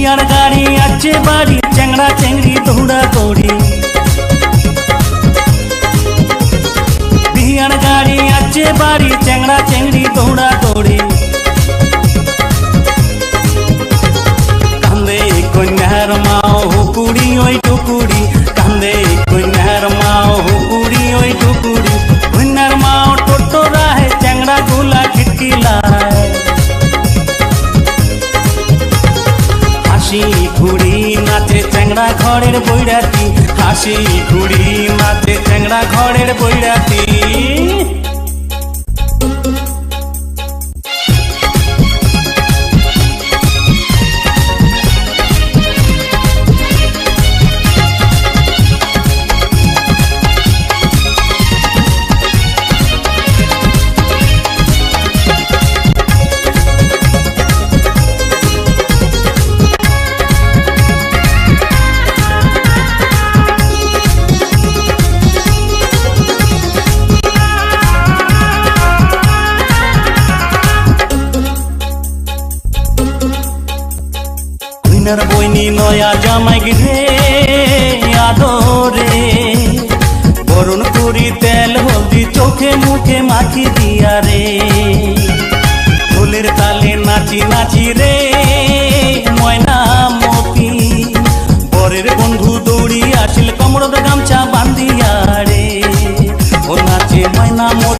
বিয়ার গাড়ি আছে বাড়ি চ্যাংড়া চেংড়ি দৌড়া দৌড়ি বিয়ার গাড়ি আছে বাড়ি চ্যাংড়া চেংড়ি দৌড়া দৌড়ি কান্দে কন্যার মাও হুকুড়ি ওই টুকুড়ি হাসি ঘুড়ি মাঠে চ্যাংড়া ঘরের বৈরাতি হাসি ঘুড়ি মাঠে চ্যাংড়া ঘরের বৈরাতি। দিদার বইনি নয়া জামাই রে, আদরে। বরুণ পুরি তেল, হলদি, চোখে মুখে মাখি দিয়া রে। ফুলের তালে নাচি নাচি রে, ময়না মতি। বরের বন্ধু দৌড়ি আসিল, কমরদ গামছা